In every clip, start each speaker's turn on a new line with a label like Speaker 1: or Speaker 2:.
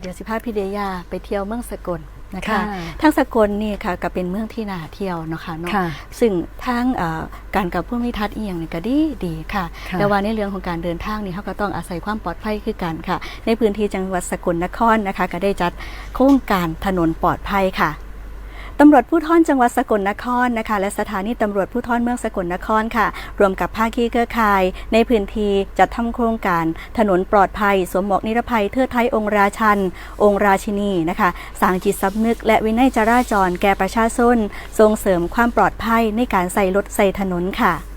Speaker 1: เดี๋ยวสิพาพี่เดยาไปเที่ยวเมืองสกลนะคะ
Speaker 2: ค่ะ
Speaker 1: ทั้งสกลนี่ค่ะก็เป็นเมืองที่น่าเที่ยวเนาะค่ะเนาะ
Speaker 2: ค่ะ
Speaker 1: ซึ่งทั้งเอ่อการกับผู้มิทัศน์อียงนี่ก็ดีดีค่ะ
Speaker 2: ค่ะ
Speaker 1: แต่ว่าในเรื่องของการเดินทางนี่เขาก็ต้องอาศัยความปลอดภัยคือกันค่ะ ในพื้นที่จังหวัดสกลนครนะคะ ก็ได้จัดโครงการถนนปลอดภัยค่ะ ตำรวจผู้ท่อนจังหวัดสกลนครนะคะ และสถานีตำรวจผู้ท่อนเมืองสกลนครค่ะ รวมกับภาคีเครือข่าย ในพื้นที่จัดทำโครงการ ถนนปลอดภัย สวมหมวกนิรภัยเทิดไทยองค์ราชัน องค์ราชินีนะคะ สร้างจิตสำนึก และวินัยจราจรแก่ประชาชนส่งเสริมความปลอดภัยในการใส่รถใส่ถนนค่ะ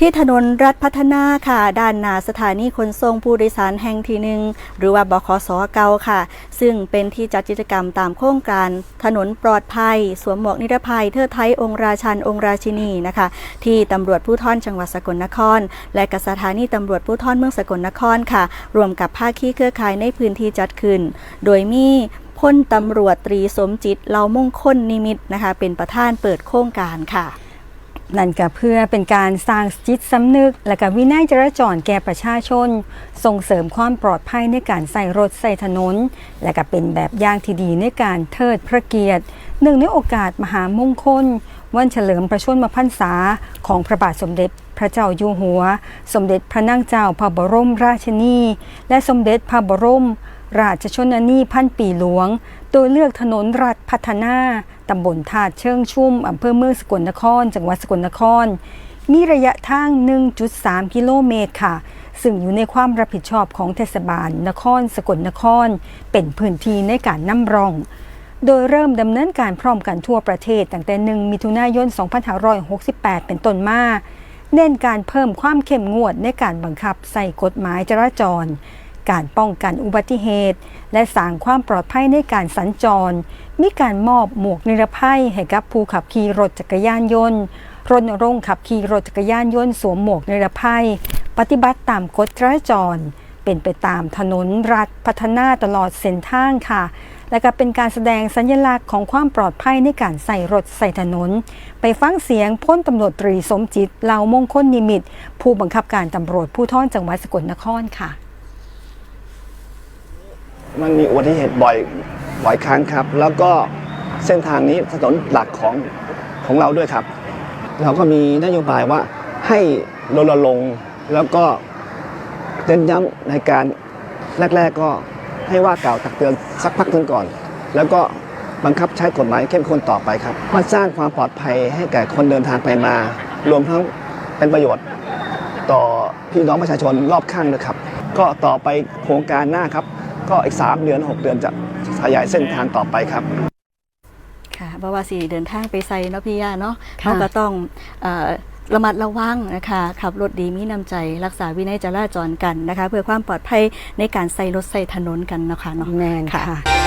Speaker 1: ที่ถนนรัฐพัฒนาค่ะด้านหน้าสถานีขนส่งผู้โดยสารแห่งที่หนึ่งหรือว่าบขสเก่าค่ะ ซึ่งเป็นที่จัดกิจกรรมตามโครงการถนนปลอดภัย สวมหมวกนิรภัย เทิดไทยองค์ราชันองค์ราชินีนะคะ ที่ตำรวจผู้ท่อนจังหวัดสกลนคร และกับสถานีตำรวจผู้ท่อนเมืองสกลนครค่ะ รวมกับภาคีเครือข่ายในพื้นที่จัดขึ้น โดยมีพลตำรวจตรีสมจิตเหลามงคลนิมิตนะคะ เป็นประธานเปิดโครงการค่ะ
Speaker 2: นั่นก็เพื่อเป็นการสร้างจิตสำนึก และก็วินัยจราจรแก่ประชาชน ส่งเสริมความปลอดภัยในการใส่รถใส่ถนน และก็เป็นแบบอย่างที่ดีในการเทิดพระเกียรติเนื่งในโอกาสมหามงคล วันเฉลิมพระชนมพรรษาของพระบาทสมเด็จพระเจ้าอยู่หัว สมเด็จพระนางเจ้าพระบรมราชินี และสมเด็จพระบรม ราชชนนีพันปีหลวง โดยเลือกถนนรัฐพัฒนา ตำบลธาตุเชิงชุ่มอำเภอเมืองสกลนคร จังหวัดสกลนคร มีระยะทาง 1.3 กิโลเมตรค่ะ ซึ่งอยู่ในความรับผิดชอบของเทศบาลนคร สกลนคร เป็นพื้นที่ในการนำร่อง โดยเริ่มดำเนินการพร้อมกันทั่วประเทศตั้งแต่ 1 มิถุนายน 2568 เป็นต้นมาเน้นการเพิ่มความเข้มงวดในการบังคับใส่กฎหมายจราจร การป้องกันอุบัติเหตุ และสร้างความปลอดภัยในการสัญจร มีการมอบหมวกนิรภัยให้กับผู้ขับขี่รถจักรยานยนต์รณรงค์ขับขี่รถจักรยานยนต์สวมหมวกนิรภัย ปฏิบัติตามกฎจราจร เป็นไปตามถนนรัฐพัฒนาตลอดเส้นทางค่ะ และก็เป็นการแสดงสัญลักษณ์ของความปลอดภัยในการใส่รถใส่ถนน ไปฟังเสียงพ้นตำรวจตรีสมจิตเหล่ามงคลนิมิต ผู้บังคับการตำรวจผู้ท่อนจังหวัดสกลนครค่ะ
Speaker 3: มันมีอุบัติเหตุบ่อยบ่อยครั้งครับ แล้วก็เส้นทางนี้ถนนหลักของของเราด้วยครับ เราก็มีนโยบายว่าให้รณรงค์แล้วก็เน้นย้ำในการแรก ๆ ก็ให้ว่ากล่าวตักเตือนสักพักหนึ่งก่อน แล้วก็บังคับใช้กฎหมายเข้มข้นต่อไปครับมาสร้างความปลอดภัยให้แก่คนเดินทางไปมา รวมทั้งเป็นประโยชน์ ต่อพี่น้องประชาชนรอบข้างด้วยครับ ก็ต่อไปโครงการหน้าครับ ก็อีก 3 เดือน 6 เดือนจะขยายเส้นทางต่อไปครับ
Speaker 1: ค่ะเพราะว่าสีเดินทางไปไซเนาะพี่ยาเนาะ
Speaker 2: ค่ะ
Speaker 1: เขาก็ต้องเอ่อระมัดระวังนะคะขับรถดีมีน้ำใจรักษาวินัยจราจรกันนะคะ เพื่อความปลอดภัยในการใส่รถใส่ถนนกันนะคะเนาะ
Speaker 2: แมน
Speaker 1: ค่ะ
Speaker 2: ค่ะ